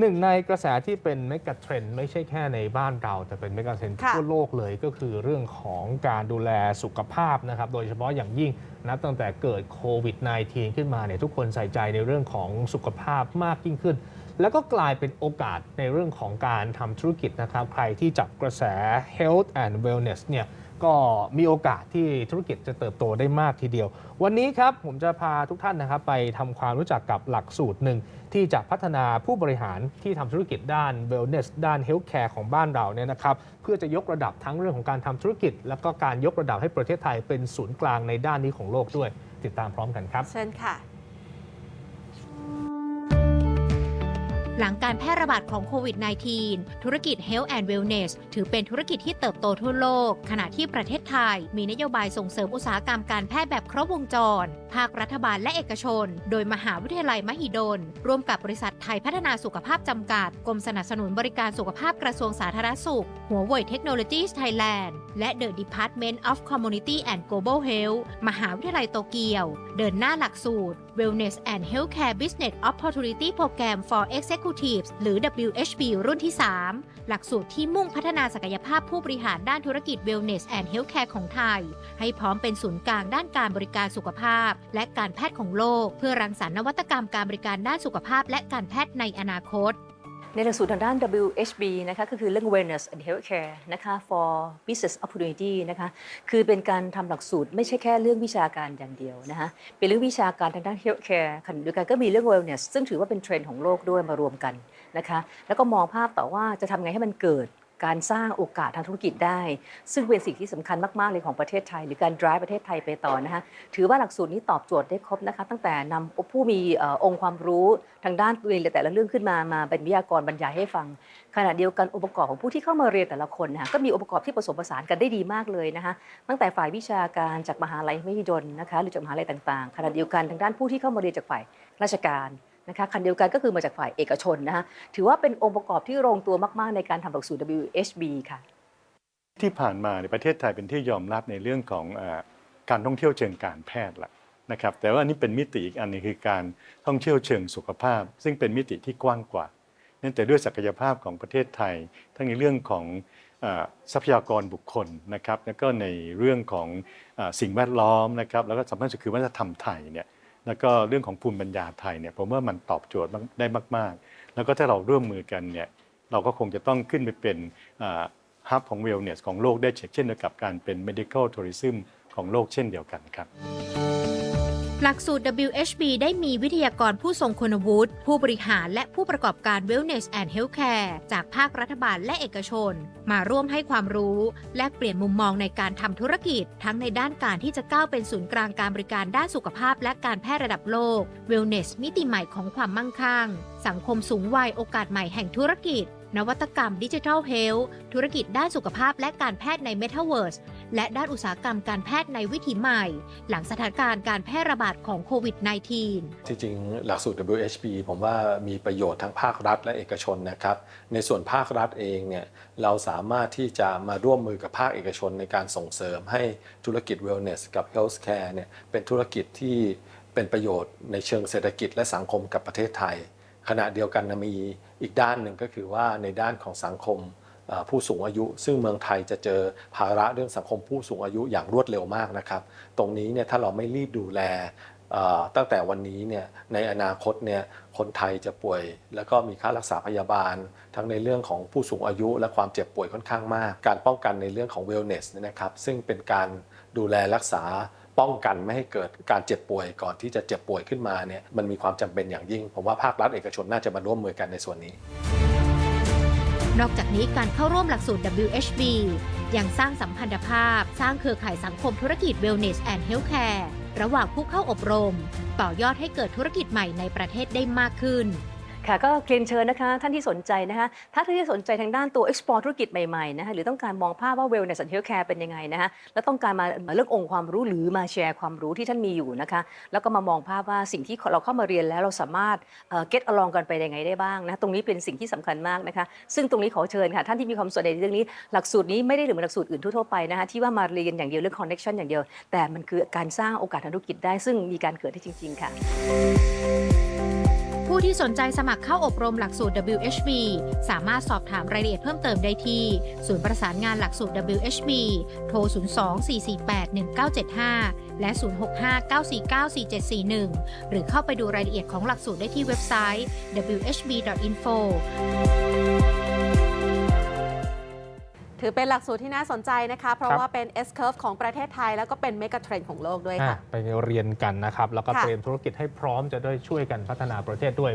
หนึ่งในกระแสที่เป็นเมกะเทรนด์ไม่ใช่แค่ในบ้านเรา แต่เป็นเมกะเทรนด์ค่ะทั่วโลกเลยก็คือเรื่องของการดูแลสุขภาพนะครับ โดยเฉพาะอย่างยิ่ง นับตั้งแต่เกิดโควิด -19 ขึ้นมาเนี่ยทุกคนใส่ใจในเรื่องของสุขภาพมากยิ่งขึ้น แล้วก็กลายเป็นโอกาสในเรื่องของการทำธุรกิจนะครับ ใครที่จับกระแส health and wellness เนี่ยก็มีโอกาสที่ธุรกิจจะเติบโตได้มากทีเดียว วันนี้ครับผมจะพาทุกท่านนะครับ ไปทำความรู้จักกับหลักสูตรหนึ่ง ที่จะพัฒนาผู้บริหารที่ทำธุรกิจด้าน wellness ด้าน healthcare ของบ้านเราเนี่ยนะครับ เพื่อจะยกระดับทั้งเรื่องของการทำธุรกิจ แล้วก็การยกระดับให้ประเทศไทยเป็นศูนย์กลางในด้านนี้ของโลกด้วย ติดตามพร้อมกันครับ เชิญค่ะ หลังการแพร่ระบาดของโควิด -19 ธุรกิจ Health and Wellness ถือเป็นธุรกิจที่เติบโตทั่วโลก ขณะที่ประเทศไทย มีนโยบายส่งเสริมอุตสาหกรรมการแพทย์แบบครบวงจร ภาครัฐบาลและเอกชน โดยมหาวิทยาลัยมหิดล ร่วมกับบริษัทไทยพัฒนาสุขภาพจำกัด กรมสนับสนุนบริการสุขภาพกระทรวงสาธารณสุข หัวเว่ยเทคโนโลยีไทยแลนด์ และ The Department of Community and Global Health มหาวิทยาลัยโตเกียว เดินหน้าหลักสูตร Wellness and Healthcare Business Opportunity Program for Executives หรือ WHB รุ่นที่ 3 หลักสูตรที่มุ่งพัฒนาศักยภาพผู้บริหารด้านธุรกิจ Wellness and Healthcare ของไทย ให้พร้อมเป็นศูนย์กลางด้านการบริการสุขภาพ และการแพทย์ของโลก เพื่อรังสรรค์นวัตกรรมการบริการด้านสุขภาพ และการแพทย์ในอนาคต ในหลักสูตรทางด้าน WHB นะคะก็คือเรื่อง Wellness and Healthcare นะคะ for Business Opportunity นะคะคือเป็นการทำหลักสูตรไม่ใช่แค่เรื่องวิชาการอย่างเดียวนะคะเป็นเรื่องวิชาการทางด้าน Healthcare ขณะเดียวกันก็มีเรื่อง Wellness ซึ่งถือว่าเป็นเทรนด์ของโลกด้วยมารวมกันนะคะแล้วก็มองภาพต่อว่าจะทำไงให้มันเกิด การสร้างโอกาสทางธุรกิจได้ ซึ่งเป็นสิ่งที่สำคัญมาก ๆ เลยของประเทศไทย หรือการ drive ประเทศไทยไปต่อนะคะถือว่าหลักสูตรนี้ตอบโจทย์ได้ครบนะคะ ตั้งแต่นำผู้มีเอ่อองค์ความรู้ทางด้านตัวเองแต่ละเรื่องขึ้นมามาเป็นวิทยากรบรรยายให้ฟัง ขณะเดียวกันองค์ประกอบของผู้ที่เข้ามาเรียนแต่ละคนนะคะก็มีองค์ประกอบที่ผสมผสานกันได้ดีมากเลยนะคะตั้งแต่ฝ่ายวิชาการจากมหาลัยมหิดลนะคะหรือจากมหาลัยต่างๆขณะเดียวกันทางด้านผู้ที่เข้ามาเรียนจากฝ่ายราชการ นะคะขณะเดียวกันก็คือมาจากฝ่ายเอกชนนะคะถือว่าเป็นองค์ประกอบที่ลงตัวมาก ๆ ในการทำหลักสูตร WHB ค่ะ ที่ผ่านมาในประเทศไทยเป็นที่ยอมรับในเรื่องของเออการท่องเที่ยวเชิงการแพทย์ละนะครับแต่ว่าอันนี้เป็นมิติอีกอันหนึงคือการท่องเที่ยวเชิงสุขภาพ ซึ่งเป็นมิติที่กว้างกว่าเนื่องแต่ด้วยศักยภาพของประเทศไทย ทั้งในเรื่องของเออทรัพยากรบุคคลนะครับแล้วก็ในเรื่องของเออสิ่งแวดล้อมนะครับแล้วก็สำคัญสุดคือวัฒนธรรมไทยเนี่ย แล้วก็เรื่องของภูมิปัญญาไทยเนี่ยผมว่ามันตอบโจทย์ได้มาก ๆ แล้วก็ถ้าเราร่วมมือกันเนี่ยเราก็คงจะต้องขึ้นไปเป็นฮับของเวลเนสของโลกได้เช่นเดียวกับการเป็น medical tourism ของโลกเช่นเดียวกันครับ หลักสูตร WHB ได้มีวิทยากรผู้ทรงคุณวุฒิ ผู้บริหารและผู้ประกอบการ Wellness and Healthcare จากภาครัฐบาลและเอกชน มาร่วมให้ความรู้ และเปลี่ยนมุมมองในการทำธุรกิจ ทั้งในด้านการที่จะก้าวเป็นศูนย์กลางการบริการด้านสุขภาพ และการแพทย์ระดับโลก Wellness มิติใหม่ของความมั่งคั่ง สังคมสูงวัยโอกาสใหม่แห่งธุรกิจนวัตกรรมดิจิทัลเฮลท์ธุรกิจด้านสุขภาพและการแพทย์ใน Metaverse และด้านอุตสาหกรรมการแพทย์ในวิถีใหม่ หลังสถานการณ์การแพร่ระบาดของโควิด -19 จริงๆหลักสูตร WHP ผมว่ามีประโยชน์ทั้งภาครัฐและเอกชนนะครับ ในส่วนภาครัฐเองเนี่ยเราสามารถที่จะมาร่วมมือกับภาคเอกชนในการส่งเสริมให้ธุรกิจ Wellness กับ Healthcare เนี่ยเป็นธุรกิจที่เป็นประโยชน์ในเชิงเศรษฐกิจและสังคมกับประเทศไทย ขณะเดียวกันมีอีกด้านหนึ่งก็คือว่าในด้านของสังคม ผู้สูงอายุ ซึ่งเมืองไทยจะเจอภาระเรื่องสังคมผู้สูงอายุอย่างรวดเร็วมากนะครับ ตรงนี้เนี่ยถ้าเราไม่รีบดูแลตั้งแต่วันนี้เนี่ยในอนาคตเนี่ยคนไทยจะป่วย แล้วก็มีค่ารักษาพยาบาล ทั้งในเรื่องของผู้สูงอายุและความเจ็บป่วยค่อนข้างมาก การป้องกันในเรื่องของ wellness เนี่ยนะครับ ซึ่งเป็นการดูแลรักษาป้องกันไม่ให้เกิดการเจ็บป่วยก่อนที่จะเจ็บป่วยขึ้นมาเนี่ยมันมีความจำเป็นอย่างยิ่ง ผมว่าภาครัฐเอกชนน่าจะมาร่วมมือกันในส่วนนี้ นอกจากนี้การเข้าร่วมหลักสูตร WHB ยังสร้างสัมพันธภาพ สร้างเครือข่ายสังคมธุรกิจ Wellness and Healthcare ระหว่างผู้เข้าอบรม ต่อยอดให้เกิดธุรกิจใหม่ในประเทศได้มากขึ้น ค่ะก็เรียนเชิญนะคะท่านที่สนใจนะคะถ้าท่านที่สนใจทางด้านตัว explore ธุรกิจใหม่ๆนะคะหรือต้องการมองภาพว่า wellness and healthcare เป็นยังไงนะคะแล้วต้องการมาเรื่ององค์ความรู้หรือมาแชร์ความรู้ที่ท่านมีอยู่นะคะแล้วก็มามองภาพว่าสิ่งที่เราเข้ามาเรียนแล้วเราสามารถเอ่อ get along กันไปยังไงได้บ้างนะตรงนี้เป็นสิ่งที่สำคัญมากนะคะซึ่งตรงนี้ขอเชิญค่ะท่านที่มีความสนใจในเรื่องนี้ หลักสูตรนี้ไม่ได้เหมือนหลักสูตรอื่นทั่วๆไปนะคะที่ว่ามาเรียนอย่างเดียวเรื่อง connection อย่างเดียว แต่มันคือการสร้างโอกาสทางธุรกิจได้ ซึ่งมีการเกิดได้จริง ๆ ค่ะ ผู้ผู้ที่สนใจสมัครเข้าอบรมหลักสูตร WHB สามารถสอบถามรายละเอียดเพิ่มเติมได้ที่ ศูนย์ประสานงานหลักสูตร WHB โทร 02-448-1975 และ 065-949-4741 หรือเข้าไปดูรายละเอียดของหลักสูตรได้ที่เว็บไซต์ whb.info ถือเป็นหลักสูตรที่น่าสนใจนะคะ เพราะครับว่าเป็น S curve ของประเทศไทย แล้วก็เป็นเมกะเทรนด์ของโลกด้วยอะค่ะ ไปเรียนกันนะครับ แล้วก็ค่ะเตรียมธุรกิจให้พร้อมจะได้ช่วยกันพัฒนาประเทศด้วย